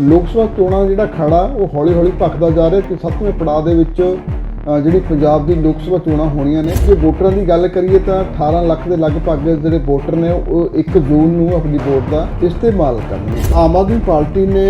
ਲੋਕ ਸਭਾ ਚੋਣਾਂ ਜਿਹੜਾ ਖੜਾ, ਉਹ ਹੌਲੀ-ਹੌਲੀ ਭਖਦਾ ਜਾ ਰਿਹਾ ਤੇ ਸੱਤਵੇਂ ਪੜਾਅ ਦੇ ਵਿੱਚ ਜਿਹੜੀ ਪੰਜਾਬ ਦੀ ਲੋਕ ਸਭਾ ਚੋਣਾਂ ਹੋਣੀਆਂ ਨੇ। ਜੇ ਵੋਟਰਾਂ ਦੀ ਗੱਲ ਕਰੀਏ ਤਾਂ 18 ਲੱਖ ਦੇ ਲਗਭਗ ਜਿਹੜੇ ਵੋਟਰ ਨੇ, ਉਹ 1 ਜੂਨ ਨੂੰ ਆਪਣੀ ਵੋਟ ਦਾ ਇਸਤੇਮਾਲ ਕਰਨਗੇ। ਆਮ ਆਦਮੀ ਪਾਰਟੀ ਨੇ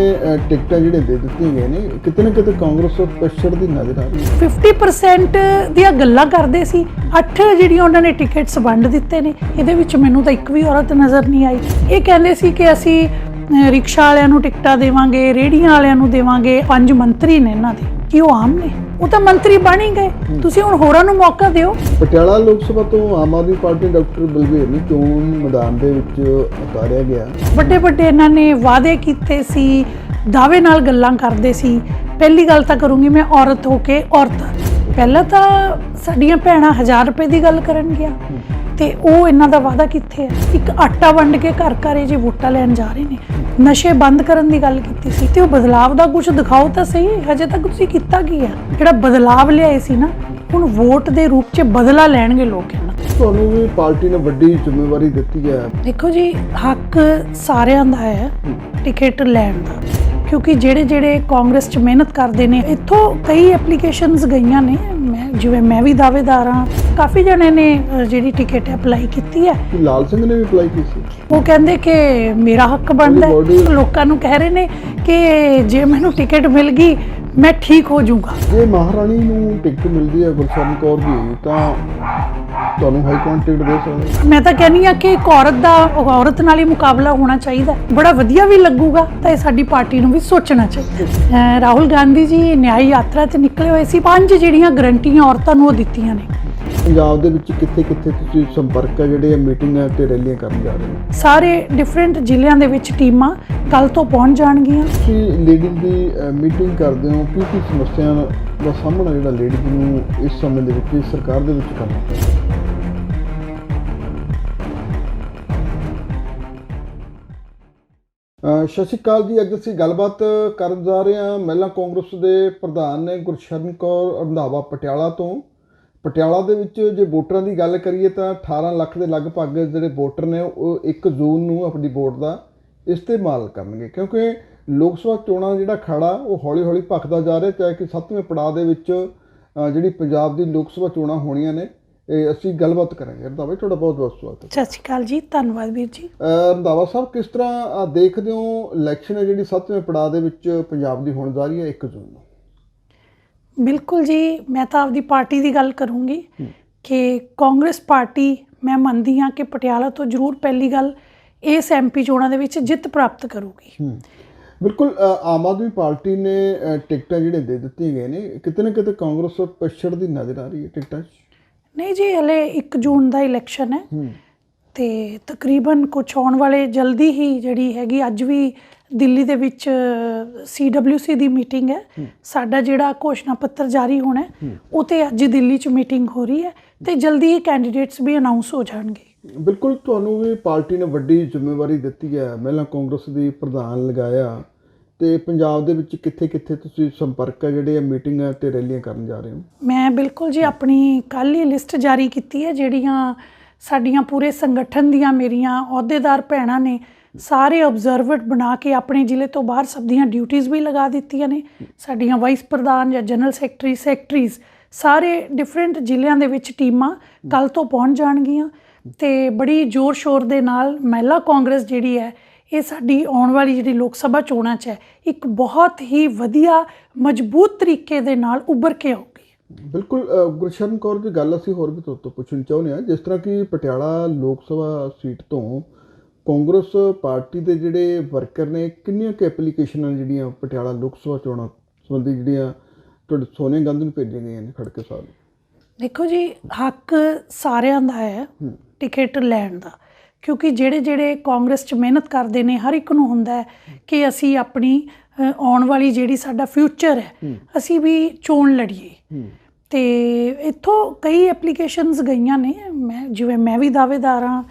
ਟਿਕਟਾਂ ਜਿਹੜੇ ਦੇ ਦਿੱਤੀਆਂ ਗਈਆਂ ਨੇ, ਕਿਤੇ ਨਾ ਕਿਤੇ ਕਾਂਗਰਸ ਪਛੜ ਦੀ ਨਜ਼ਰ ਆ ਰਹੀ ਹੈ। 50% ਦੀਆਂ ਗੱਲਾਂ ਕਰਦੇ ਸੀ। ਅੱਠ ਜਿਹੜੀਆਂ ਉਹਨਾਂ ਨੇ ਟਿਕਟਸ ਵੰਡ ਦਿੱਤੇ ਨੇ। ਇਹਦੇ ਵਿੱਚ ਮੈਨੂੰ ਤਾਂ ਇੱਕ ਵੀ ਔਰਤ ਨਜ਼ਰ ਨਹੀਂ ਆਈ। ਇਹ ਕਹਿੰਦੇ ਸੀ ਕਿ ਅਸੀਂ ਰਿਕਸ਼ਾ ਵਾਲਿਆਂ ਨੂੰ ਟਿਕਟਾਂ ਦੇਵਾਂਗੇ ਰੇੜੀਆਂ ਵਾਲਿਆਂ ਨੂੰ ਦੇਵਾਂਗੇ ਪੰਜ ਮੰਤਰੀ ਨੇ ਇਹਨਾਂ ਦੇ। ਕੀ ਉਹ ਆਮ ਨੇ? ਉਹ ਤਾਂ ਮੰਤਰੀ ਬਣ ਹੀ ਗਏ। ਤੁਸੀਂ ਹੁਣ ਹੋਰਾਂ ਨੂੰ ਮੌਕਾ ਦਿਓ। ਪਟਿਆਲਾ ਲੋਕ ਸਭਾ ਤੋਂ ਆਮ ਆਦਮੀ ਪਾਰਟੀ ਡਾਕਟਰ ਬਲਵੀਰ ਨੂੰ ਚੋਣ ਮੈਦਾਨ ਦੇ ਵਿੱਚ ਉਤਾਰਿਆ ਗਿਆ। ਵੱਡੇ ਵੱਡੇ ਇਹਨਾਂ ਨੇ ਵਾਅਦੇ ਕੀਤੇ ਸੀ ਦਾਅਵੇ ਨਾਲ ਗੱਲਾਂ ਕਰਦੇ ਸੀ। ਪਹਿਲੀ ਗੱਲ ਤਾਂ ਕਰੂੰਗੀ ਮੈਂ ਔਰਤ ਹੋ ਕੇ ਔਰਤ। ਪਹਿਲਾਂ ਤਾਂ ਸਾਡੀਆਂ ਭੈਣਾਂ 1000 ਰੁਪਏ ਦੀ ਗੱਲ ਕਰਨਗੀਆਂ ਤੇ ਉਹ ਇਹਨਾਂ ਦਾ ਵਾਅਦਾ ਕਿੱਥੇ ਹੈ? ਇੱਕ ਆਟਾ ਵੰਡ ਕੇ ਘਰ ਘਰ ਇਹ ਜੇ ਵੋਟਾਂ ਲੈਣ ਜਾ ਰਹੇ ਨੇ। ਨਸ਼ੇ ਬੰਦ ਕਰਨ ਦੀ ਗੱਲ ਕੀਤੀ ਸੀ ਤੇ ਉਹ ਬਦਲਾਵ ਦਾ ਕੁਝ ਦਿਖਾਓ ਤਾਂ ਸਹੀ ਹਜੇ ਤੱਕ ਤੁਸੀਂ ਕੀਤਾ ਕੀ ਹੈ? ਜਿਹੜਾ ਬਦਲਾਵ ਲਿਆਏ ਸੀ ਨਾ ਹੁਣ ਵੋਟ ਦੇ ਰੂਪ 'ਚ ਬਦਲਾ ਲੈਣਗੇ ਲੋਕ ਇਹਨਾਂ। ਤੁਹਾਨੂੰ ਵੀ ਪਾਰਟੀ ਨੇ ਵੱਡੀ ਜ਼ਿੰਮੇਵਾਰੀ ਦਿੱਤੀ ਹੈ। ਦੇਖੋ ਜੀ ਹੱਕ ਸਾਰਿਆਂ ਦਾ ਹੈ। ਟਿਕਟ ਲੈਣ ਦਾ। ਕਿਉਂਕਿ ਜਿਹੜੇ ਜਿਹੜੇ ਕਾਂਗਰਸ 'ਚ ਮਿਹਨਤ ਕਰਦੇ ਨੇ ਇੱਥੋਂ ਕਈ ਐਪਲੀਕੇਸ਼ਨਸ ਗਈਆਂ ਨੇ। ਮੈਂ ਜਿਵੇਂ ਮੈਂ ਵੀ ਦਾਅਵੇਦਾਰ ਹਾਂ। ਕਾਫੀ ਜਣੇ ਨੇ ਜਿਹੜੀ ਟਿਕਟ ਅਪਲਾਈ ਕੀਤੀ ਹੈ। ਲਾਲ ਸਿੰਘ ਨੇ ਵੀ ਅਪਲਾਈ ਕੀਤੀ ਉਹ ਕਹਿੰਦੇ ਕਿ ਮੇਰਾ ਹੱਕ ਬਣਦਾ ਹੈ। ਲੋਕਾਂ ਨੂੰ ਕਹਿ ਰਹੇ ਨੇ ਕਿ ਜੇ ਮੈਨੂੰ ਟਿਕਟ ਮਿਲ ਗਈ ਮੈਂ ਠੀਕ ਹੋ ਜਾਊਂਗਾ। ਜੇ ਮਹਾਰਾਣੀ ਨੂੰ ਟਿਕਟ ਮਿਲਦੀ ਹੈ ਗੁਰਸ਼ਰਨ ਕੌਰ ਦੀ ਤਾਂ ਤੁਹਾਨੂੰ ਹਾਈ ਕੋਰਟ ਟਿਕਟ ਦੇ ਸਕਦੇ ਮੈਂ ਤਾਂ ਕਹਿੰਨੀ ਆ ਕਿ ਇੱਕ ਔਰਤ ਦਾ ਔਰਤ ਨਾਲ ਹੀ ਮੁਕਾਬਲਾ ਹੋਣਾ ਚਾਹੀਦਾ। ਬੜਾ ਵਧੀਆ ਵੀ ਲੱਗੂਗਾ ਤਾਂ ਇਹ ਸਾਡੀ ਪਾਰਟੀ ਨੂੰ ਵੀ ਸੋਚਣਾ ਚਾਹੀਦਾ ਰਾਹੁਲ ਗਾਂਧੀ ਜੀ ਨਿਆਂ ਯਾਤਰਾ ਤੇ ਨਿਕਲੇ ਹੋਏ ਸੀ। ਪੰਜ ਜਿਹੜੀਆਂ ਗਰੰਟੀਆਂ ਔਰਤਾਂ ਨੂੰ ਉਹ ਦਿੱਤੀਆਂ ਨੇ। ਪੰਜਾਬ ਦੇ ਵਿੱਚ ਕਿੱਥੇ ਕਿੱਥੇ ਤੁਸੀਂ ਸੰਪਰਕ ਹੈ ਜਿਹੜੇ ਮੀਟਿੰਗਾਂ ਤੇ ਰੈਲੀਆਂ ਕਰਨ ਜਾ ਰਹੇ ਹੋ? ਸਾਰੇ ਡਿਫਰੈਂਟ ਜ਼ਿਲ੍ਹਿਆਂ ਦੇ ਵਿੱਚ ਟੀਮਾਂ ਕੱਲ ਤੋਂ ਪਹੁੰਚ ਜਾਣਗੀਆਂ। ਤੁਸੀਂ ਲੇਡੀਜ਼ ਦੀ ਮੀਟਿੰਗ ਕਰਦੇ ਹੋ ਕੀ ਕੀ ਸਮੱਸਿਆਵਾਂ ਦਾ ਸਾਹਮਣਾ ਜਿਹੜਾ ਲੇਡੀਜ਼ ਨੂੰ ਇਸ ਸਮੇਂ ਦੇ ਵਿੱਚ ਸਰਕਾਰ ਦੇ ਵਿੱਚ ਕਰਨਾ ਪੈਂਦਾ? ਸਤਿ ਸ਼੍ਰੀ ਅਕਾਲ ਜੀ। ਅੱਜ ਅਸੀਂ ਗੱਲਬਾਤ ਕਰਨ ਜਾ ਰਹੇ ਹਾਂ ਮਹਿਲਾ ਕਾਂਗਰਸ ਦੇ ਪ੍ਰਧਾਨ ਨੇ ਗੁਰਸ਼ਰਨ ਕੌਰ ਰੰਧਾਵਾ ਪਟਿਆਲਾ ਤੋਂ। ਪਟਿਆਲਾ ਦੇ ਵਿੱਚ ਜੇ ਵੋਟਰਾਂ ਦੀ ਗੱਲ ਕਰੀਏ ਤਾਂ 18 ਲੱਖ ਦੇ ਲਗਭਗ ਜਿਹੜੇ ਵੋਟਰ ਨੇ, ਉਹ 1 ਜੂਨ ਨੂੰ ਆਪਣੀ ਵੋਟ ਦਾ ਇਸਤੇਮਾਲ ਕਰਨਗੇ। ਕਿਉਂਕਿ ਲੋਕ ਸਭਾ ਚੋਣਾਂ ਜਿਹੜਾ ਖੜਾ, ਉਹ ਹੌਲੀ-ਹੌਲੀ ਭਖਦਾ ਜਾ ਰਿਹਾ। ਚਾਹੇ ਕਿ ਸੱਤਵੇਂ ਪੜਾਅ ਦੇ ਵਿੱਚ ਜਿਹੜੀ ਪੰਜਾਬ ਦੀ ਲੋਕ ਸਭਾ ਚੋਣਾਂ ਹੋਣੀਆਂ ਨੇ ਅਸੀਂ ਗੱਲਬਾਤ ਕਰਾਂਗੇ। ਰੰਧਾਵਾ ਜੀ ਤੁਹਾਡਾ ਬਹੁਤ-ਬਹੁਤ ਸਵਾਗਤ ਹੈ। ਸਤਿ ਸ਼੍ਰੀ ਅਕਾਲ ਜੀ ਧੰਨਵਾਦ ਵੀਰ ਜੀ। ਰੰਧਾਵਾ ਸਾਹਿਬ ਕਿਸ ਤਰ੍ਹਾਂ ਦੇਖਦੇ ਹੋ ਇਲੈਕਸ਼ਨ ਹੈ ਜਿਹੜੀ ਸੱਤਵੇਂ ਪੜਾਅ ਦੇ ਵਿੱਚ ਪੰਜਾਬ ਦੀ ਹੋਣ ਜਾ ਰਹੀ ਹੈ 1 ਜੂਨ ਨੂੰ? ਬਿਲਕੁਲ ਜੀ ਮੈਂ ਤਾਂ ਆਪਦੀ ਪਾਰਟੀ ਦੀ ਗੱਲ ਕਰੂੰਗੀ ਕਿ ਕਾਂਗਰਸ ਪਾਰਟੀ ਮੈਂ ਮੰਨਦੀ ਹਾਂ ਕਿ ਪਟਿਆਲਾ ਤੋਂ ਜ਼ਰੂਰ ਪਹਿਲੀ ਗੱਲ ਇਸ ਐਮਪੀ ਚੋਣਾਂ ਦੇ ਵਿੱਚ ਜਿੱਤ ਪ੍ਰਾਪਤ ਕਰੂਗੀ। ਬਿਲਕੁਲ ਆਮ ਆਦਮੀ ਪਾਰਟੀ ਨੇ ਟਿਕਟਾਂ ਜਿਹੜੇ ਦੇ ਦਿੱਤੀਆਂ ਗਈਆਂ ਨੇ ਕਿਤੇ ਨਾ ਕਿਤੇ ਕਾਂਗਰਸ ਪਛੜ ਦੀ ਨਜ਼ਰ ਆ ਰਹੀ ਹੈ ਟਿਕਟਾਂ 'ਚ। ਨਹੀਂ ਜੀ ਹਲੇ 1 ਜੂਨ ਦਾ ਇਲੈਕਸ਼ਨ ਹੈ। ਤੇ ਤਕਰੀਬਨ ਕੁਝ ਆਉਣ ਵਾਲੇ ਜਲਦੀ ਹੀ ਜਿਹੜੀ ਹੈਗੀ ਅੱਜ ਵੀ ਦਿੱਲੀ ਦੇ ਵਿੱਚ ਸੀਡਬਲਯੂਸੀ ਦੀ ਮੀਟਿੰਗ ਹੈ। ਸਾਡਾ ਜਿਹੜਾ ਘੋਸ਼ਣਾ ਪੱਤਰ ਜਾਰੀ ਹੋਣਾ ਉਹ ਤੇ ਅੱਜ ਦਿੱਲੀ 'ਚ ਮੀਟਿੰਗ ਹੋ ਰਹੀ ਹੈ ਤੇ ਜਲਦੀ ਹੀ ਕੈਂਡੀਡੇਟਸ ਵੀ ਅਨਾਉਂਸ ਹੋ ਜਾਣਗੇ। ਬਿਲਕੁਲ ਤੁਹਾਨੂੰ ਵੀ ਪਾਰਟੀ ਨੇ ਵੱਡੀ ਜ਼ਿੰਮੇਵਾਰੀ ਦਿੱਤੀ ਹੈ। ਮਹਿਲਾ ਕਾਂਗਰਸ ਦੀ ਪ੍ਰਧਾਨ ਲਗਾਇਆ ਤੇ ਪੰਜਾਬ ਦੇ ਵਿੱਚ ਕਿੱਥੇ-ਕਿੱਥੇ ਤੁਸੀਂ ਸੰਪਰਕ ਹੈ, ਜਿਹੜੇ ਮੀਟਿੰਗਾਂ ਤੇ ਰੈਲੀਆਂ ਕਰਨ ਜਾ ਰਹੇ ਹੋ? ਮੈਂ ਬਿਲਕੁਲ ਜੀ ਆਪਣੀ ਕੱਲ੍ਹ ਹੀ ਲਿਸਟ ਜਾਰੀ ਕੀਤੀ ਹੈ, ਜਿਹੜੀਆਂ ਸਾਡੀਆਂ ਪੂਰੇ ਸੰਗਠਨ ਦੀਆਂ ਮੇਰੀਆਂ ਅਹੁਦੇਦਾਰ ਭੈਣਾਂ ਨੇ ਸਾਰੇ ਆਬਜ਼ਰਵਰ ਬਣਾ ਕੇ ਆਪਣੇ ਜ਼ਿਲ੍ਹੇ ਤੋਂ ਬਾਹਰ ਸਭ ਦੀਆਂ ਡਿਊਟੀਆਂ ਵੀ ਲਗਾ ਦਿੱਤੀਆਂ ਨੇ। ਸਾਡੀਆਂ ਵਾਈਸ ਪ੍ਰਧਾਨ ਜਾਂ ਜਨਰਲ ਸੈਕਟਰੀ ਸੈਕਟਰੀਜ਼ ਸਾਰੇ ਡਿਫਰੈਂਟ ਜ਼ਿਲ੍ਹਿਆਂ ਦੇ ਵਿੱਚ ਟੀਮਾਂ ਕੱਲ ਤੋਂ ਪਹੁੰਚ ਜਾਣਗੀਆਂ ਤੇ ਬੜੀ ਜ਼ੋਰ ਸ਼ੋਰ ਦੇ ਨਾਲ ਮਹਿਲਾ ਕਾਂਗਰਸ ਜਿਹੜੀ ਹੈ ਇਹ ਸਾਡੀ ਆਉਣ ਵਾਲੀ ਜਿਹੜੀ ਲੋਕ ਸਭਾ ਚੋਣਾਂ 'ਚ ਹੈ ਇੱਕ ਬਹੁਤ ਹੀ ਵਧੀਆ ਮਜ਼ਬੂਤ ਤਰੀਕੇ ਦੇ ਨਾਲ ਉੱਭਰ ਕੇ ਆਊਗੀ। ਬਿਲਕੁਲ ਗੁਰਸ਼ਰਨ ਕੌਰ ਦੀ ਗੱਲ ਅਸੀਂ ਹੋਰ ਵੀ ਤੁਹਾਡੇ ਤੋਂ ਪੁੱਛਣੀ ਚਾਹੁੰਦੇ ਹਾਂ। ਜਿਸ ਤਰ੍ਹਾਂ ਕਿ ਪਟਿਆਲਾ ਲੋਕ ਸਭਾ ਸੀਟ ਤੋਂ ਕਾਂਗਰਸ ਪਾਰਟੀ ਦੇ ਜਿਹੜੇ ਵਰਕਰ ਨੇ ਕਿੰਨੀਆਂ ਕੁ ਐਪਲੀਕੇਸ਼ਨਾਂ ਜਿਹੜੀਆਂ ਪਟਿਆਲਾ ਲੋਕ ਸਭਾ ਚੋਣਾਂ ਸੰਬੰਧੀ ਜਿਹੜੀਆਂ ਤੁਹਾਡੇ ਸੋਨੀਆ ਗਾਂਧੀ ਨੂੰ ਭੇਜੀਆਂ ਗਈਆਂ ਨੇ ਖੜਕੇ ਸਾਹਿਬ ਦੇਖੋ ਜੀ ਹੱਕ ਸਾਰਿਆਂ ਦਾ ਹੈ। ਟਿਕਟ ਲੈਣ ਦਾ। ਕਿਉਂਕਿ ਜਿਹੜੇ ਜਿਹੜੇ ਕਾਂਗਰਸ 'ਚ ਮਿਹਨਤ ਕਰਦੇ ਨੇ ਹਰ ਇੱਕ ਨੂੰ ਹੁੰਦਾ ਹੈ ਕਿ ਅਸੀਂ ਆਪਣੀ ਆਉਣ ਵਾਲੀ ਜਿਹੜੀ ਸਾਡਾ ਫਿਊਚਰ ਹੈ ਅਸੀਂ ਵੀ ਚੋਣ ਲੜੀਏ। ਤੇ ਇੱਥੋਂ ਕਈ ਐਪਲੀਕੇਸ਼ਨਸ ਗਈਆਂ ਨੇ ਮੈਂ ਜਿਵੇਂ ਮੈਂ ਵੀ ਦਾਅਵੇਦਾਰ ਹਾਂ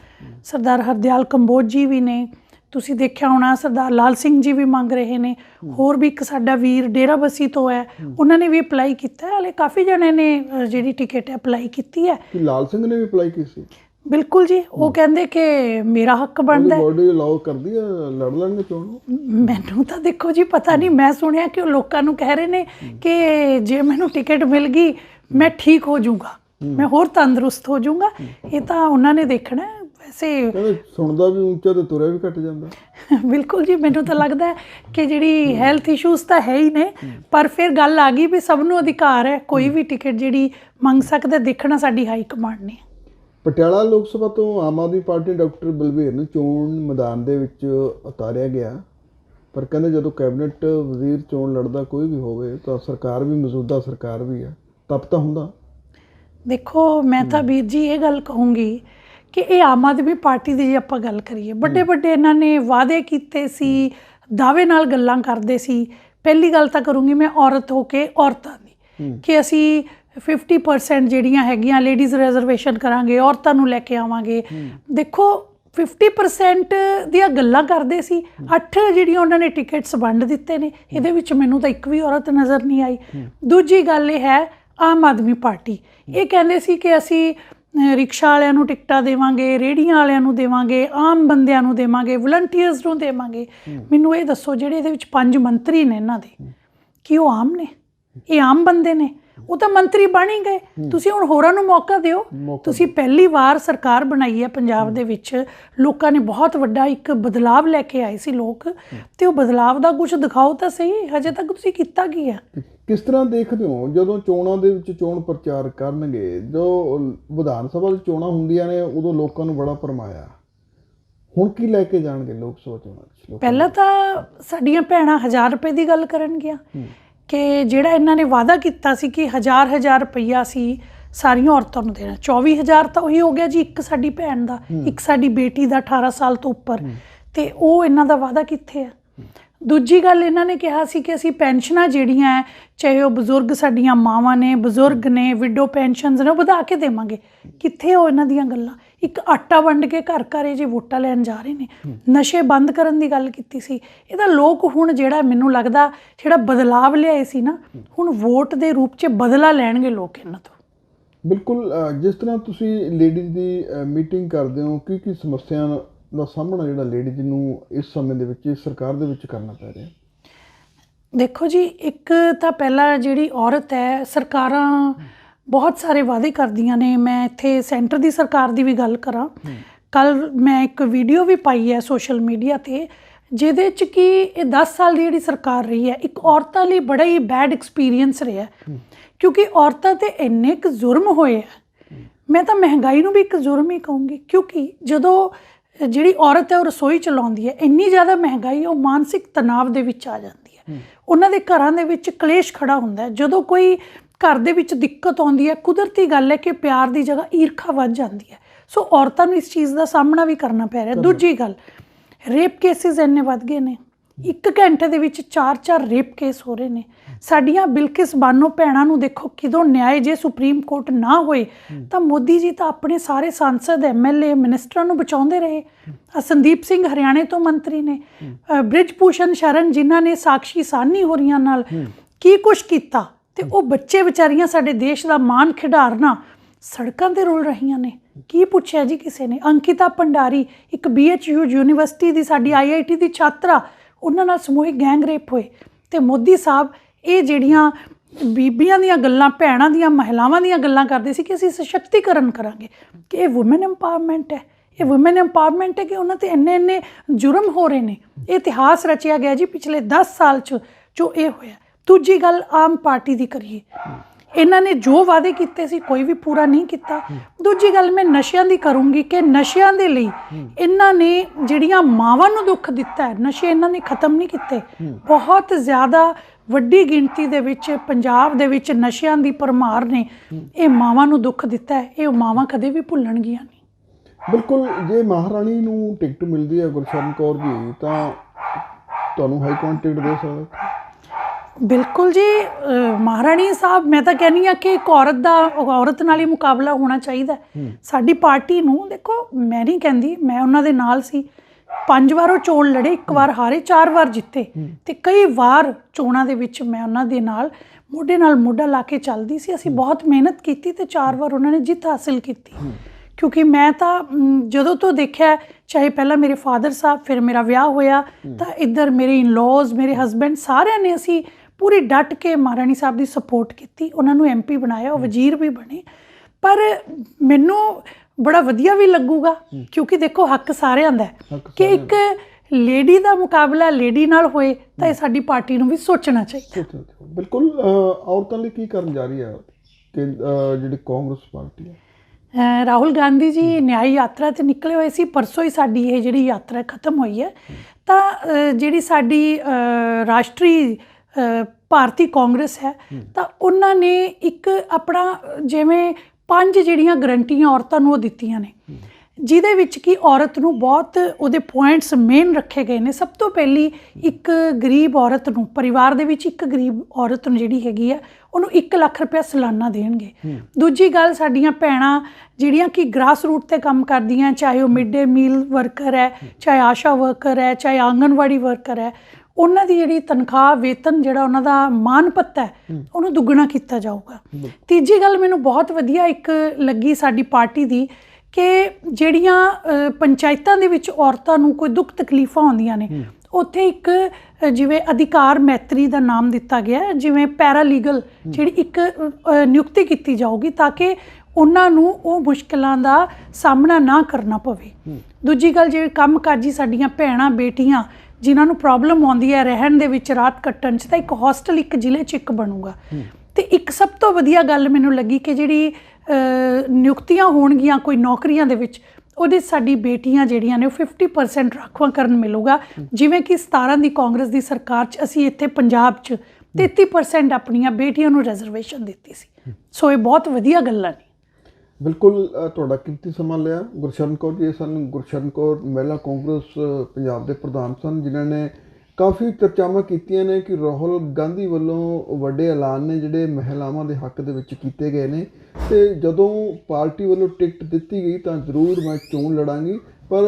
ਸਰਦਾਰ ਹਰਦਿਆਲ ਕੰਬੋਜ ਜੀ ਵੀ ਨੇ ਤੁਸੀਂ ਦੇਖਿਆ ਹੋਣਾ ਸਰਦਾਰ ਲਾਲ ਸਿੰਘ ਜੀ ਵੀ ਮੰਗ ਰਹੇ ਨੇ ਹੋਰ ਵੀ ਇੱਕ ਸਾਡਾ ਵੀਰ ਡੇਰਾਬੱਸੀ ਤੋਂ ਹੈ ਉਹਨਾਂ ਨੇ ਵੀ ਅਪਲਾਈ ਕੀਤਾ ਹੈ ਹਲੇ ਕਾਫੀ ਜਣੇ ਨੇ ਜਿਹੜੀ ਟਿਕਟ ਅਪਲਾਈ ਕੀਤੀ ਹੈ। ਲਾਲ ਸਿੰਘ ਨੇ ਵੀ ਅਪਲਾਈ ਕੀਤੀ? ਸੀ ਬਿਲਕੁਲ ਜੀ ਉਹ ਕਹਿੰਦੇ ਕਿ ਮੇਰਾ ਹੱਕ ਬਣਦਾ ਹੈ। ਬੋਡੀ ਅਲਾਉ ਕਰਦੀ ਹੈ ਲੜ ਲੈਣਗੇ ਚੋਣ? ਮੈਨੂੰ ਤਾਂ ਦੇਖੋ ਜੀ ਪਤਾ ਨਹੀਂ ਮੈਂ ਸੁਣਿਆ ਕਿ ਉਹ ਲੋਕਾਂ ਨੂੰ ਕਹਿ ਰਹੇ ਨੇ ਕਿ ਜੇ ਮੈਨੂੰ ਟਿਕਟ ਮਿਲ ਗਈ ਮੈਂ ਠੀਕ ਹੋ ਜਾਊਂਗਾ। ਮੈਂ ਹੋਰ ਤੰਦਰੁਸਤ ਹੋ ਜਾਊਂਗਾ। ਇਹ ਤਾਂ ਉਹਨਾਂ ਨੇ ਦੇਖਣਾ। ਵੈਸੇ ਸੁਣਦਾ ਵੀ ਉੱਚਾ ਤੇ ਤੁਰਿਆ ਵੀ ਘਟ ਜਾਂਦਾ। ਬਿਲਕੁਲ ਜੀ ਮੈਨੂੰ ਤਾਂ ਲੱਗਦਾ ਹੈ ਕਿ ਜਿਹੜੀ ਹੈਲਥ ਇਸ਼ੂਜ਼ ਤਾਂ ਹੈ ਹੀ ਨੇ ਪਰ ਫਿਰ ਗੱਲ ਆ ਗਈ ਵੀ ਸਭ ਨੂੰ ਅਧਿਕਾਰ ਹੈ ਕੋਈ ਵੀ ਟਿਕਟ ਜਿਹੜੀ ਮੰਗ ਸਕਦਾ ਦੇਖਣਾ ਸਾਡੀ ਹਾਈ ਕਮਾਂਡ ਨੇ। ਪਟਿਆਲਾ ਲੋਕ ਸਭਾ ਤੋਂ ਆਮ ਆਦਮੀ ਪਾਰਟੀ ਡਾਕਟਰ ਬਲਵੀਰ ਨੂੰ ਚੋਣ ਮੈਦਾਨ ਦੇ ਵਿੱਚ ਉਤਾਰਿਆ ਗਿਆ। ਪਰ ਕਹਿੰਦੇ ਜਦੋਂ ਕੈਬਨਿਟ ਵਜ਼ੀਰ ਚੋਣ ਲੜਦਾ ਕੋਈ ਵੀ ਹੋਵੇ ਤਾਂ ਸਰਕਾਰ ਵੀ ਮੌਜੂਦਾ ਸਰਕਾਰ ਵੀ ਹੈ ਤਪ ਤਾਂ ਹੁੰਦਾ। ਦੇਖੋ ਮੈਂ ਤਾਂ ਵੀਰ ਜੀ ਇਹ ਗੱਲ ਕਹੂੰਗੀ ਕਿ ਇਹ ਆਮ ਆਦਮੀ ਪਾਰਟੀ ਦੀ ਜੇ ਆਪਾਂ ਗੱਲ ਕਰੀਏ ਵੱਡੇ ਵੱਡੇ ਇਹਨਾਂ ਨੇ ਵਾਅਦੇ ਕੀਤੇ ਸੀ ਦਾਅਵੇ ਨਾਲ ਗੱਲਾਂ ਕਰਦੇ ਸੀ। ਪਹਿਲੀ ਗੱਲ ਤਾਂ ਕਰੂੰਗੀ ਮੈਂ ਔਰਤ ਹੋ ਕੇ ਔਰਤਾਂ ਦੀ ਕਿ ਅਸੀਂ 50% ਜਿਹੜੀਆਂ ਹੈਗੀਆਂ ਲੇਡੀਜ਼ ਰਿਜ਼ਰਵੇਸ਼ਨ ਕਰਾਂਗੇ ਔਰਤਾਂ ਨੂੰ ਲੈ ਕੇ ਆਵਾਂਗੇ। ਦੇਖੋ 50% ਦੀਆਂ ਗੱਲਾਂ ਕਰਦੇ ਸੀ ਅੱਠ ਜਿਹੜੀਆਂ ਉਹਨਾਂ ਨੇ ਟਿਕਟਸ ਵੰਡ ਦਿੱਤੇ ਨੇ ਇਹਦੇ ਵਿੱਚ ਮੈਨੂੰ ਤਾਂ ਇੱਕ ਵੀ ਔਰਤ ਨਜ਼ਰ ਨਹੀਂ ਆਈ। ਦੂਜੀ ਗੱਲ ਇਹ ਹੈ ਆਮ ਆਦਮੀ ਪਾਰਟੀ। ਇਹ ਕਹਿੰਦੇ ਸੀ ਕਿ ਅਸੀਂ ਰਿਕਸ਼ਾ ਵਾਲਿਆਂ ਨੂੰ ਟਿਕਟਾਂ ਦੇਵਾਂਗੇ ਰੇੜੀਆਂ ਵਾਲਿਆਂ ਨੂੰ ਦੇਵਾਂਗੇ ਆਮ ਬੰਦਿਆਂ ਨੂੰ ਦੇਵਾਂਗੇ ਵਲੰਟੀਅਰਸ ਨੂੰ ਦੇਵਾਂਗੇ। ਮੈਨੂੰ ਇਹ ਦੱਸੋ ਜਿਹੜੇ ਇਹਦੇ ਵਿੱਚ ਪੰਜ ਮੰਤਰੀ ਨੇ ਇਹਨਾਂ ਦੇ ਕੀ ਉਹ ਆਮ ਨੇ? ਇਹ ਆਮ ਬੰਦੇ ਨੇ? ਉਹ ਤਾਂ ਮੰਤਰੀ ਬਣ ਹੀ ਗਏ। ਤੁਸੀਂ ਹੁਣ ਹੋਰਾਂ ਨੂੰ ਮੌਕਾ ਦਿਓ। ਤੁਸੀਂ ਪਹਿਲੀ ਵਾਰ ਸਰਕਾਰ ਬਣਾਈ ਹੈ ਪੰਜਾਬ ਦੇ ਵਿੱਚ। ਲੋਕਾਂ ਨੇ ਬਹੁਤ ਵੱਡਾ ਇੱਕ ਬਦਲਾਵ ਲੈ ਕੇ ਆਏ ਸੀ ਲੋਕ। ਤੇ ਉਹ ਬਦਲਾਵ ਦਾ ਕੁਝ ਦਿਖਾਓ ਤਾਂ ਸਹੀ। ਹਜੇ ਤੱਕ ਤੁਸੀਂ ਕੀਤਾ ਕੀ ਹੈ? ਕਿਸ ਤਰ੍ਹਾਂ ਦੇਖਦੇ ਹੋ? ਜਦੋਂ ਚੋਣਾਂ ਦੇ ਵਿੱਚ ਚੋਣ ਪ੍ਰਚਾਰ ਕਰਨਗੇ ਜੋ ਵਿਧਾਨ ਸਭਾ ਦੀ ਚੋਣਾਂ ਹੁੰਦੀਆਂ ਨੇ ਉਦੋਂ ਲੋਕਾਂ ਨੂੰ ਬੜਾ ਪਰਮਾਇਆ ਹੁਣ ਕੀ ਲੈ ਕੇ ਜਾਣਗੇ ਲੋਕ ਸਭਾ ਚੋਣਾਂ ਵਿੱਚ? ਲੋਕ ਪਹਿਲਾਂ ਤਾਂ ਸਾਡੀਆਂ ਭੈਣਾਂ 1000 ਰੁਪਏ ਦੀ ਗੱਲ ਕਰਨਗੀਆਂ। ਕਿ ਜਿਹੜਾ ਇਹਨਾਂ ਨੇ ਵਾਅਦਾ ਕੀਤਾ ਸੀ ਕਿ ਹਜ਼ਾਰ ਹਜ਼ਾਰ ਰੁਪਈਆ ਸੀ ਸਾਰੀਆਂ ਔਰਤਾਂ ਨੂੰ ਦੇਣਾ 24000 ਤਾਂ ਉਹੀ ਹੋ ਗਿਆ ਜੀ ਇੱਕ ਸਾਡੀ ਭੈਣ ਦਾ ਇੱਕ ਸਾਡੀ ਬੇਟੀ ਦਾ 18 ਸਾਲ ਤੋਂ ਉੱਪਰ। ਤੇ ਉਹ ਇਹਨਾਂ ਦਾ ਵਾਅਦਾ ਕਿੱਥੇ ਹੈ ਦੂਜੀ ਗੱਲ ਇਹਨਾਂ ਨੇ ਕਿਹਾ ਸੀ ਕਿ ਅਸੀਂ ਪੈਨਸ਼ਨਾਂ ਜਿਹੜੀਆਂ ਹੈ, ਚਾਹੇ ਉਹ ਬਜ਼ੁਰਗ ਸਾਡੀਆਂ ਮਾਵਾਂ ਨੇ, ਬਜ਼ੁਰਗ ਨੇ ਵਿਡੋ ਪੈਨਸ਼ਨਸ ਨੇ, ਉਹ ਵਧਾ ਕੇ ਦੇਵਾਂਗੇ। ਕਿੱਥੇ ਉਹ ਇਹਨਾਂ ਦੀਆਂ ਗੱਲਾਂ? ਇੱਕ ਆਟਾ ਵੰਡ ਕੇ ਘਰ ਘਰ ਇਹ ਜੇ ਵੋਟਾਂ ਲੈਣ ਜਾ ਰਹੇ ਨੇ। ਨਸ਼ੇ ਬੰਦ ਕਰਨ ਦੀ ਗੱਲ ਕੀਤੀ ਸੀ। ਇਹਦਾ ਲੋਕ ਹੁਣ ਜਿਹੜਾ ਮੈਨੂੰ ਲੱਗਦਾ, ਜਿਹੜਾ ਬਦਲਾਵ ਲਿਆਏ ਸੀ ਨਾ, ਹੁਣ ਵੋਟ ਦੇ ਰੂਪ 'ਚ ਬਦਲਾ ਲੈਣਗੇ ਲੋਕ ਇਹਨਾਂ ਤੋਂ। ਬਿਲਕੁਲ ਜਿਸ ਤਰ੍ਹਾਂ ਤੁਸੀਂ ਲੇਡੀਜ਼ ਦੀ ਮੀਟਿੰਗ ਕਰਦੇ ਹੋ ਕੀ ਕੀ ਸਮੱਸਿਆ ਦਾ ਸਾਹਮਣਾ ਜਿਹੜਾ ਲੇਡੀਜ਼ ਨੂੰ ਇਸ ਸਮੇਂ ਦੇ ਵਿੱਚ ਇਸ ਸਰਕਾਰ ਦੇ ਵਿੱਚ ਕਰਨਾ ਪੈ ਰਿਹਾ? ਦੇਖੋ ਜੀ ਇੱਕ ਤਾਂ ਪਹਿਲਾਂ ਜਿਹੜੀ ਔਰਤ ਹੈ ਸਰਕਾਰਾਂ ਬਹੁਤ ਸਾਰੇ ਵਾਅਦੇ ਕਰਦੀਆਂ ਨੇ। ਮੈਂ ਇੱਥੇ ਸੈਂਟਰ ਦੀ ਸਰਕਾਰ ਦੀ ਵੀ ਗੱਲ ਕਰਾਂ। ਕੱਲ ਮੈਂ ਇੱਕ ਵੀਡੀਓ ਵੀ ਪਾਈ ਹੈ ਸੋਸ਼ਲ ਮੀਡੀਆ ਤੇ ਜਿਹਦੇ ਚ ਕਿ ਇਹ 10 ਸਾਲ ਦੀ ਜਿਹੜੀ ਸਰਕਾਰ ਰਹੀ ਹੈ ਇੱਕ ਔਰਤਾਂ ਲਈ ਬੜਾ ਹੀ ਬੈਡ ਐਕਸਪੀਰੀਅੰਸ ਰਿਹਾ। ਕਿਉਂਕਿ ਔਰਤਾਂ ਤੇ ਇੰਨੇ ਕੁ ਜ਼ੁਰਮ ਹੋਏ ਆ। ਮੈਂ ਤਾਂ ਮਹਿੰਗਾਈ ਨੂੰ ਵੀ ਇੱਕ ਜ਼ੁਰਮ ਹੀ ਕਹੂੰਗੀ। ਕਿਉਂਕਿ ਜਦੋਂ ਜਿਹੜੀ ਔਰਤ ਹੈ ਉਹ ਰਸੋਈ ਚਲਾਉਂਦੀ ਹੈ ਇੰਨੀ ਜ਼ਿਆਦਾ ਮਹਿੰਗਾਈ ਉਹ ਮਾਨਸਿਕ ਤਣਾਅ ਦੇ ਵਿੱਚ ਆ ਜਾਂਦੀ ਹੈ। ਉਹਨਾਂ ਦੇ ਘਰਾਂ ਦੇ ਵਿੱਚ ਕਲੇਸ਼ ਖੜਾ ਹੁੰਦਾ ਹੈ। ਜਦੋਂ ਕੋਈ ਘਰ ਦੇ ਵਿੱਚ ਦਿੱਕਤ ਆਉਂਦੀ ਹੈ ਕੁਦਰਤੀ ਗੱਲ ਹੈ ਕਿ ਪਿਆਰ ਦੀ ਜਗ੍ਹਾ ਈਰਖਾ ਵੱਧ ਜਾਂਦੀ ਹੈ। ਸੋ ਔਰਤਾਂ ਨੂੰ ਇਸ ਚੀਜ਼ ਦਾ ਸਾਹਮਣਾ ਵੀ ਕਰਨਾ ਪੈ ਰਿਹਾ ਦੂਜੀ ਗੱਲ ਰੇਪ ਕੇਸਿਸ ਇੰਨੇ ਵੱਧ ਗਏ ਨੇ। ਇੱਕ ਘੰਟੇ ਦੇ ਵਿੱਚ 4-4 ਰੇਪ ਕੇਸ ਹੋ ਰਹੇ ਨੇ। ਸਾਡੀਆਂ ਬਿਲਕਿਸ ਬਾਨੋ ਭੈਣਾਂ ਨੂੰ ਦੇਖੋ ਕਿਦੋਂ ਨਿਆਂ ਜੇ ਸੁਪਰੀਮ ਕੋਰਟ ਨਾ ਹੋਏ, ਤਾਂ ਮੋਦੀ ਜੀ ਤਾਂ ਆਪਣੇ ਸਾਰੇ ਸੰਸਦ ਐਮਐਲਏ ਮਿਨਿਸਟਰਾਂ ਨੂੰ ਬਚਾਉਂਦੇ ਰਹੇ। ਸੰਦੀਪ ਸਿੰਘ ਹਰਿਆਣੇ ਤੋਂ ਮੰਤਰੀ ਨੇ। ਅਹ ਸ਼ਰਨ ਜਿਨ੍ਹਾਂ ਨੇ ਸਾਕਸ਼ੀ ਸਾਨੀ ਹੋਰੀਆਂ ਨਾਲ ਕੀ ਕੁਛ ਕੀਤਾ, ਤੇ ਉਹ ਬੱਚੇ ਵਿਚਾਰੀਆਂ ਸਾਡੇ ਦੇਸ਼ ਦਾ ਮਾਨ ਖਿਡਾਰਨਾ ਸੜਕਾਂ ਤੇ ਰੁਲ ਰਹੀਆਂ ਨੇ। ਕੀ ਪੁੱਛਿਆ ਜੀ ਕਿਸੇ ਨੇ? ਅੰਕਿਤਾ ਭੰਡਾਰੀ, ਇੱਕ BHU ਯੂਨੀਵਰਸਿਟੀ ਦੀ ਸਾਡੀ IIT ਦੀ ਛਾਤਰਾ ਉਹਨਾਂ ਨਾਲ ਸਮੂਹਿਕ ਗੈਂਗ ਰੇਪ ਹੋਏ ਤੇ ਮੋਦੀ ਸਾਹਿਬ ਇਹ ਜਿਹੜੀਆਂ ਬੀਬੀਆਂ ਦੀਆਂ ਗੱਲਾਂ, ਭੈਣਾਂ ਦੀਆਂ, ਮਹਿਲਾਵਾਂ ਦੀਆਂ ਗੱਲਾਂ ਕਰਦੇ ਸੀ ਕਿ ਅਸੀਂ ਸਸ਼ਕਤੀਕਰਨ ਕਰਾਂਗੇ ਕਿ ਇਹ ਔਮਨ ਐਮਪਾਵਰਮੈਂਟ ਹੈ। ਇਹ ਔਮਨ ਐਮਪਾਵਰਮੈਂਟ ਹੈ ਕਿ ਉਹਨਾਂ ਤੇ ਇੰਨੇ ਇੰਨੇ ਜੁਰਮ ਹੋ ਰਹੇ ਨੇ। ਇਹ ਇਤਿਹਾਸ ਰਚਿਆ ਗਿਆ ਜੀ ਪਿਛਲੇ 10 ਸਾਲ ਚ ਜੋ ਇਹ ਹੋਇਆ। ਦੂਜੀ ਗੱਲ ਆਮ ਪਾਰਟੀ ਦੀ ਕਰੀਏ। ਇਹਨਾਂ ਨੇ ਜੋ ਵਾਅਦੇ ਕੀਤੇ ਸੀ, ਕੋਈ ਵੀ ਪੂਰਾ ਨਹੀਂ ਕੀਤਾ। ਦੂਜੀ ਗੱਲ ਮੈਂ ਨਸ਼ਿਆਂ ਦੀ ਕਰੂੰਗੀ ਕਿ ਨਸ਼ਿਆਂ ਦੇ ਲਈ ਇਹਨਾਂ ਨੇ ਜਿਹੜੀਆਂ ਮਾਵਾਂ ਨੂੰ ਦੁੱਖ ਦਿੱਤਾ ਹੈ, ਨਸ਼ੇ ਇਹਨਾਂ ਨੇ ਖਤਮ ਨਹੀਂ ਕੀਤੇ। ਬਹੁਤ ਜ਼ਿਆਦਾ ਵੱਡੀ ਗਿਣਤੀ ਦੇ ਵਿੱਚ ਪੰਜਾਬ ਦੇ ਵਿੱਚ ਨਸ਼ਿਆਂ ਦੀ ਪਰਮਾਰ ਨੇ ਇਹ ਮਾਵਾਂ ਨੂੰ ਦੁੱਖ ਦਿੱਤਾ ਹੈ। ਇਹ ਮਾਵਾਂ ਕਦੇ ਵੀ ਭੁੱਲਣਗੀਆਂ ਨਹੀਂ। ਬਿਲਕੁਲ, ਜੇ ਮਹਾਰਾਣੀ ਨੂੰ ਟਿਕਟ ਮਿਲਦੀ ਹੈ, ਗੁਰਸ਼ਰਨ ਕੌਰ ਦੀ ਤਾਂ ਤੁਹਾਨੂੰ ਹਾਈ ਕੋਰਟ ਟਿਕਟ ਦੇ ਸਕਦਾ ਬਿਲਕੁਲ ਜੀ ਮਹਾਰਾਣੀ ਸਾਹਿਬ ਮੈਂ ਤਾਂ ਕਹਿੰਨੀ ਆ ਕਿ ਇੱਕ ਔਰਤ ਦਾ ਔਰਤ ਨਾਲ ਹੀ ਮੁਕਾਬਲਾ ਹੋਣਾ ਚਾਹੀਦਾ। ਸਾਡੀ ਪਾਰਟੀ ਨੂੰ ਦੇਖੋ ਮੈਂ ਨਹੀਂ ਕਹਿੰਦੀ ਮੈਂ ਉਹਨਾਂ ਦੇ ਨਾਲ ਸੀ। ਪੰਜ ਵਾਰ ਉਹ ਚੋਣ ਲੜੇ ਇੱਕ ਵਾਰ ਹਾਰੇ ਚਾਰ ਵਾਰ ਜਿੱਤੇ। ਤੇ ਕਈ ਵਾਰ ਚੋਣਾਂ ਦੇ ਵਿੱਚ ਮੈਂ ਉਹਨਾਂ ਦੇ ਨਾਲ ਮੋਢੇ ਨਾਲ ਮੋਢਾ ਲਾ ਕੇ ਚੱਲਦੀ ਸੀ। ਅਸੀਂ ਬਹੁਤ ਮਿਹਨਤ ਕੀਤੀ ਤੇ ਚਾਰ ਵਾਰ ਉਹਨਾਂ ਨੇ ਜਿੱਤ ਹਾਸਿਲ ਕੀਤੀ। ਕਿਉਂਕਿ ਮੈਂ ਤਾਂ ਜਦੋਂ ਤੋਂ ਦੇਖਿਆ ਚਾਹੇ ਪਹਿਲਾਂ ਮੇਰੇ ਫਾਦਰ ਸਾਹਿਬ ਫਿਰ ਮੇਰਾ ਵਿਆਹ ਹੋਇਆ ਤਾਂ ਇੱਧਰ ਮੇਰੇ ਇਨ-ਲॉज ਮੇਰੇ ਹਸਬੰਡ ਸਾਰਿਆਂ ਨੇ ਅਸੀਂ ਪੂਰੀ ਡਟ ਕੇ ਮਹਾਰਾਣੀ ਸਾਹਿਬ ਦੀ ਸਪੋਰਟ ਕੀਤੀ ਉਹਨਾਂ ਨੂੰ ਐਮਪੀ ਬਣਾਇਆ ਉਹ ਵਜ਼ੀਰ ਵੀ ਬਣੇ। ਪਰ ਮੈਨੂੰ ਬੜਾ ਵਧੀਆ ਵੀ ਲੱਗੂਗਾ ਕਿਉਂਕਿ ਦੇਖੋ ਹੱਕ ਸਾਰਿਆਂ ਦਾ ਕਿ ਇੱਕ ਲੇਡੀ ਦਾ ਮੁਕਾਬਲਾ ਲੇਡੀ ਨਾਲ ਹੋਏ ਤਾਂ ਇਹ ਸਾਡੀ ਪਾਰਟੀ ਨੂੰ ਵੀ ਸੋਚਣਾ ਚਾਹੀਦਾ। ਬਿਲਕੁਲ ਔਰਤਾਂ ਲਈ ਕੀ ਕਰਨ ਜਾ ਰਹੀ ਹੈ ਕਿ ਜਿਹੜੀ ਕਾਂਗਰਸ ਪਾਰਟੀ ਹੈ ਰਾਹੁਲ ਗਾਂਧੀ ਜੀ ਨਿਆਂ ਯਾਤਰਾ ਤੇ ਨਿਕਲੇ ਹੋਏ ਸੀ ਪਰਸੋਂ ਹੀ ਸਾਡੀ ਇਹ ਜਿਹੜੀ ਯਾਤਰਾ ਖਤਮ ਹੋਈ ਹੈ। ਤਾਂ ਜਿਹੜੀ ਸਾਡੀ ਰਾਸ਼ਟਰੀ ਭਾਰਤੀ ਕਾਂਗਰਸ ਹੈ ਤਾਂ ਉਹਨਾਂ ਨੇ ਇੱਕ ਆਪਣਾ ਜਿਵੇਂ ਪੰਜ ਜਿਹੜੀਆਂ ਗਰੰਟੀਆਂ ਔਰਤਾਂ ਨੂੰ ਉਹ ਦਿੱਤੀਆਂ ਨੇ। ਜਿਹਦੇ ਵਿੱਚ ਕਿ ਔਰਤ ਨੂੰ ਬਹੁਤ ਉਹਦੇ ਪੁਆਇੰਟਸ ਮੇਨ ਰੱਖੇ ਗਏ ਨੇ। ਸਭ ਤੋਂ ਪਹਿਲੀ ਇੱਕ ਗਰੀਬ ਔਰਤ ਨੂੰ ਪਰਿਵਾਰ ਦੇ ਵਿੱਚ ਇੱਕ ਗਰੀਬ ਔਰਤ ਨੂੰ ਜਿਹੜੀ ਹੈਗੀ ਆ ਉਹਨੂੰ 1 ਲੱਖ ਰੁਪਏ ਸਾਲਾਨਾ ਦੇਣਗੇ। ਦੂਜੀ ਗੱਲ ਸਾਡੀਆਂ ਭੈਣਾਂ ਜਿਹੜੀਆਂ ਕਿ ਗ੍ਰਾਸ ਰੂਟ ਤੇ ਕੰਮ ਕਰਦੀਆਂ ਚਾਹੇ ਉਹ ਮਿਡ ਡੇ ਮੀਲ ਵਰਕਰ ਹੈ। ਚਾਹੇ ਆਸ਼ਾ ਵਰਕਰ ਹੈ ਚਾਹੇ ਆਂਗਨਵਾੜੀ ਵਰਕਰ ਹੈ ਉਹਨਾਂ ਦੀ ਜਿਹੜੀ ਤਨਖਾਹ ਵੇਤਨ ਜਿਹੜਾ ਉਹਨਾਂ ਦਾ ਮਾਨ ਭੱਤਾ ਹੈ ਉਹਨੂੰ ਦੁੱਗਣਾ ਕੀਤਾ ਜਾਊਗਾ। ਤੀਜੀ ਗੱਲ ਮੈਨੂੰ ਬਹੁਤ ਵਧੀਆ ਇੱਕ ਲੱਗੀ ਸਾਡੀ ਪਾਰਟੀ ਦੀ ਕਿ ਜਿਹੜੀਆਂ ਪੰਚਾਇਤਾਂ ਦੇ ਵਿੱਚ ਔਰਤਾਂ ਨੂੰ ਕੋਈ ਦੁੱਖ ਤਕਲੀਫਾਂ ਆਉਂਦੀਆਂ ਨੇ ਉੱਥੇ ਇੱਕ ਜਿਵੇਂ ਅਧਿਕਾਰ ਮੈਤਰੀ ਦਾ ਨਾਮ ਦਿੱਤਾ ਗਿਆ ਜਿਵੇਂ ਪੈਰਾਲੀਗਲ ਜਿਹੜੀ ਇੱਕ ਨਿਯੁਕਤੀ ਕੀਤੀ ਜਾਊਗੀ ਤਾਂ ਕਿ ਉਹਨਾਂ ਨੂੰ ਉਹ ਮੁਸ਼ਕਲਾਂ ਦਾ ਸਾਹਮਣਾ ਨਾ ਕਰਨਾ ਪਵੇ। ਦੂਜੀ ਗੱਲ ਜਿਹੜੇ ਕੰਮਕਾਜੀ ਸਾਡੀਆਂ ਭੈਣਾਂ ਬੇਟੀਆਂ ਜਿਨ੍ਹਾਂ ਨੂੰ ਪ੍ਰੋਬਲਮ ਆਉਂਦੀ ਹੈ ਰਹਿਣ ਦੇ ਵਿੱਚ ਰਾਤ ਕੱਟਣ 'ਚ ਤਾਂ ਇੱਕ ਹੋਸਟਲ ਇੱਕ ਜ਼ਿਲ੍ਹੇ 'ਚ ਇੱਕ ਬਣੂਗਾ। ਤੇ ਇੱਕ ਸਭ ਤੋਂ ਵਧੀਆ ਗੱਲ ਮੈਨੂੰ ਲੱਗੀ ਕਿ ਜਿਹੜੀ ਨਿਯੁਕਤੀਆਂ ਹੋਣਗੀਆਂ ਕੋਈ ਨੌਕਰੀਆਂ ਦੇ ਵਿੱਚ ਉਹਦੇ ਸਾਡੀ ਬੇਟੀਆਂ ਜਿਹੜੀਆਂ ਨੇ ਉਹ 50% ਰਾਖਵਾਂਕਰਨ ਮਿਲੂਗਾ। ਜਿਵੇਂ ਕਿ 17 ਦੀ ਕਾਂਗਰਸ ਦੀ ਸਰਕਾਰ 'ਚ ਅਸੀਂ ਇੱਥੇ ਪੰਜਾਬ 'ਚ 33% ਆਪਣੀਆਂ ਬੇਟੀਆਂ ਨੂੰ ਰਿਜ਼ਰਵੇਸ਼ਨ ਦਿੱਤੀ ਸੀ। ਸੋ ਇਹ ਬਹੁਤ ਵਧੀਆ ਗੱਲਾਂ ਨੇ। ਬਿਲਕੁਲ ਤੁਹਾਡਾ ਕੀਮਤੀ ਸਮਾਂ ਲਿਆ। ਗੁਰਸ਼ਰਨ ਕੌਰ ਜੀ ਇਹ ਸਨ। ਗੁਰਸ਼ਰਨ ਕੌਰ ਮਹਿਲਾ ਕਾਂਗਰਸ ਪੰਜਾਬ ਦੇ ਪ੍ਰਧਾਨ ਸਨ, ਜਿਨ੍ਹਾਂ ਨੇ ਕਾਫੀ ਚਰਚਾਵਾਂ ਕੀਤੀਆਂ ਨੇ ਕਿ ਰਾਹੁਲ ਗਾਂਧੀ ਵੱਲੋਂ ਵੱਡੇ ਐਲਾਨ ਨੇ ਜਿਹੜੇ ਮਹਿਲਾਵਾਂ ਦੇ ਹੱਕ ਦੇ ਵਿੱਚ ਕੀਤੇ ਗਏ ਨੇ। ਤੇ ਜਦੋਂ ਪਾਰਟੀ ਵੱਲੋਂ ਟਿਕਟ ਦਿੱਤੀ ਗਈ ਤਾਂ ਜ਼ਰੂਰ ਮੈਂ ਚੋਣ ਲੜਾਂਗੀ, ਪਰ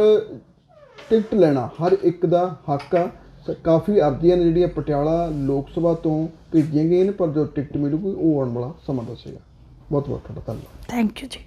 ਟਿਕਟ ਲੈਣਾ ਹਰ ਇੱਕ ਦਾ ਹੱਕ ਆ। ਸ- ਕਾਫੀ ਅਰਜ਼ੀਆਂ ਨੇ ਜਿਹੜੀਆਂ ਪਟਿਆਲਾ ਲੋਕ ਸਭਾ ਤੋਂ ਭੇਜੀਆਂ ਗਈਆਂ ਨੇ, ਪਰ ਜੋ ਟਿਕਟ ਮਿਲੂਗੀ, ਉਹ ਆਉਣ ਵਾਲਾ ਸਮਾਂ ਦੱਸੇਗਾ। ਬਹੁਤ ਬਹੁਤ ਤੁਹਾਡਾ ਧੰਨਵਾਦ। ਥੈਂਕ ਯੂ ਜੀ।